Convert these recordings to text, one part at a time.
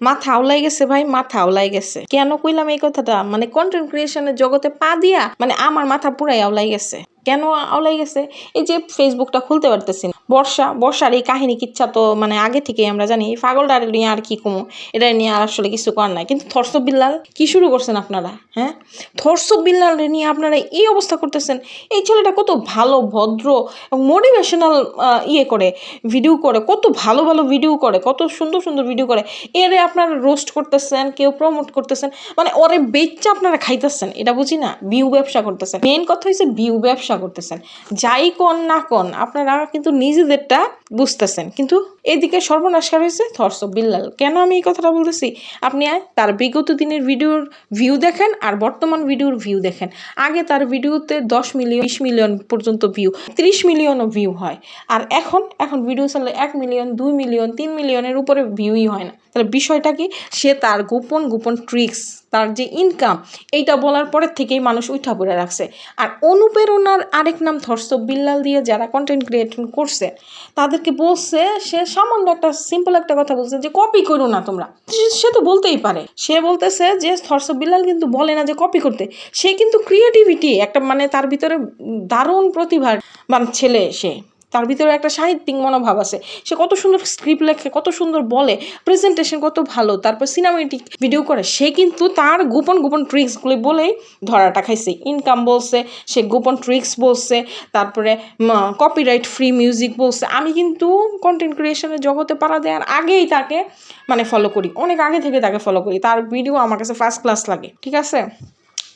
মাথা আওলাই গেছে ভাই, মাথা আওলাই গেছে। কেন কইলাম এই কথাটা? মানে কন্টেন্ট ক্রিয়েশনের জগতে পা দিয়া মানে আমার মাথা পুরাই আওলাই গেছে। কেন আওলাই গেছে? এই যে ফেসবুকটা খুলতে পারতেছি না। বর্ষা, বর্ষার এই কাহিনী কিচ্ছা তো মানে আগে থেকেই আমরা জানি, এই পাগলটার নিয়ে আর কি কমো? এটা নিয়ে আর আসলে কিছু করার নাই। কিন্তু থরসব বিল্লাল কি শুরু করছেন আপনারা হ্যাঁ? থরসব বিল্লাল নিয়ে আপনারা এই অবস্থা করতেছেন। এই ছেলেটা কত ভালো, ভদ্র এবং মোটিভেশনাল ইয়ে করে ভিডিও করে, কত ভালো ভালো ভিডিও করে, কত সুন্দর সুন্দর ভিডিও করে। এরে আপনারা রোস্ট করতেছেন, কেউ প্রমোট করতেছেন মানে ওরে বেচা আপনারা খাইতেছেন, এটা বুঝি না? ভিউ ব্যবসা করতেছেন। মেন কথা হচ্ছে ভিউ ব্যবসা করতেছেন যাই কোন না কোন আপনারা কিন্তু নিজেদেরটা বুঝতেছেন। কিন্তু এদিকে সর্বনাশকার হয়েছে? থরস বিল্লাল। কেন আমি এই কথাটা বলতেছি? আপনি তার বিগত দিনের ভিডিওর ভিউ দেখেন আর বর্তমান ভিডিওর ভিউ দেখেন। আগে তার ভিডিওতে দশ মিলিয়ন, বিশ মিলিয়ন পর্যন্ত ভিউ ত্রিশ মিলিয়নও ভিউ হয়। আর এখন এখন ভিডিও চালে এক মিলিয়ন, দুই মিলিয়ন, তিন মিলিয়নের উপরে ভিউই হয় না। তাহলে বিষয়টা কি? সে তার গোপন গোপন ট্রিক্স তার যে ইনকাম এইটা বলার পরের থেকেই মানুষ উঠা পড়ে রাখছে। আর অনুপ্রেরণার আরেক নাম ধর্ষ বিল্লাল দিয়ে যারা কন্টেন্ট ক্রিয়েশন করছে তাদেরকে বলছে, সে সামান্য একটা সিম্পল একটা কথা বলছে যে কপি করো না তোমরা। সে- তো বলতেই পারে। সে বলতেছে যে ধর্ষ বিল্লাল কিন্তু বলে না যে কপি করতে। সে কিন্তু ক্রিয়েটিভিটি একটা মানে তার ভিতরে দারুণ প্রতিভা মানে ছেলে সে। তার ভিতরে একটা সাহিত্যিক মনোভাব আছে। সে কত সুন্দর স্ক্রিপ্ট লেখে, কত সুন্দর বলে প্রেজেন্টেশন কত ভালো, তারপর সিনেমাটিক ভিডিও করে। সে কিন্তু তার গোপন গোপন ট্রিক্সগুলি বলেই ধরাটা খাইছে। ইনকাম বলছে, সে গোপন ট্রিক্স বলছে, তারপরে কপিরাইট ফ্রি মিউজিক বলছে। আমি কিন্তু কন্টেন্ট ক্রিয়েশনের জগতে পাড়া দেওয়ার আগেই তাকে মানে ফলো করি। অনেক আগে থেকে তাকে ফলো করি। তার ভিডিও আমার কাছে ফার্স্ট ক্লাস লাগে, ঠিক আছে?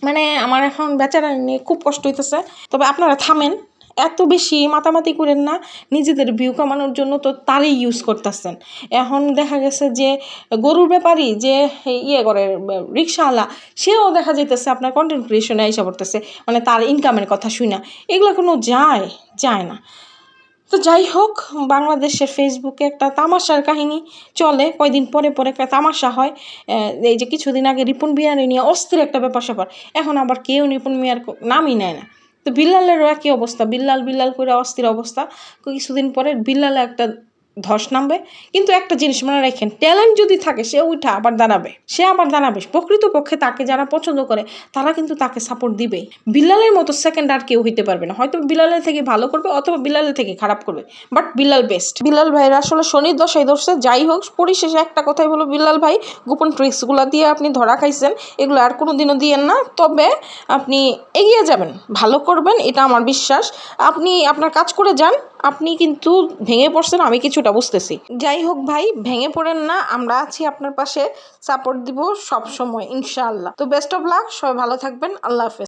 মানে আমার এখন বেচারা নিয়ে খুব কষ্ট হইতেছে। তবে আপনারা থামেন। এত বেশি মাতামাতি করেন না, নিজেদের ভিউ কামানোর জন্য তো তারই ইউজ করতেছেন। এখন দেখা গেছে যে গরুর ব্যাপারই যে ইয়ে করে রিক্সাওয়ালা সেও দেখা যাইতেছে আপনার কন্টেন্ট ক্রিয়েশনে এসে পড়তেছে মানে তার ইনকামের কথা শুই না এগুলো কোনো যায় যায় না। তো যাই হোক, বাংলাদেশের ফেসবুকে একটা তামাশার কাহিনী চলে, কয়দিন পরে পরে একটা তামাশা হয়। এই যে কিছুদিন আগে রিপন বিয়ারে নিয়ে অস্থির একটা ব্যাপার স্যাপার এখন আবার কেউ রিপন মিয়ার নামই নেয় না। তো বিল্লালেরও একই অবস্থা। বিল্লাল বিল্লাল করে অস্থির অবস্থা। কিছুদিন পরে বিল্লালে একটা ধস নামবে। কিন্তু একটা জিনিস মনে রাখেন ট্যালেন্ট যদি থাকে, সে উঠা আবার দাঁড়াবে। সে আবার দাঁড়াবে। প্রকৃতপক্ষে তাকে যারা পছন্দ করে, তারা কিন্তু তাকে সাপোর্ট দিবেই বিল্লালের মতো সেকেন্ড আর কেউ হইতে পারবে না। হয়তো বিলালের থেকে ভালো করবে অথবা বিলালের থেকে খারাপ করবে। বাট বিল্লাল বেস্ট বিল্লাল ভাইয়ের আসলে শনির দশাই ধরছে। যাই হোক, পরিশেষে একটা কথাই বলো বিল্লাল ভাই, গোপন ট্রিক্সগুলো দিয়ে আপনি ধরা খাইছেন। এগুলো আর কোনো দিনও দিয়েন না। তবে আপনি এগিয়ে যাবেন। ভালো করবেন, এটা আমার বিশ্বাস। আপনি আপনার কাজ করে যান। আপনি কিন্তু ভেঙে পড়ছেন, আমি কিছুটা বুঝতেছি। যাই হোক ভাই, ভেঙে পড়েন না, আমরা আছি আপনার পাশে। সাপোর্ট দিব সব সময় ইনশাআল্লাহ। তো বেস্ট অফ লাক সবাই ভালো থাকবেন, আল্লাহ হাফেজ।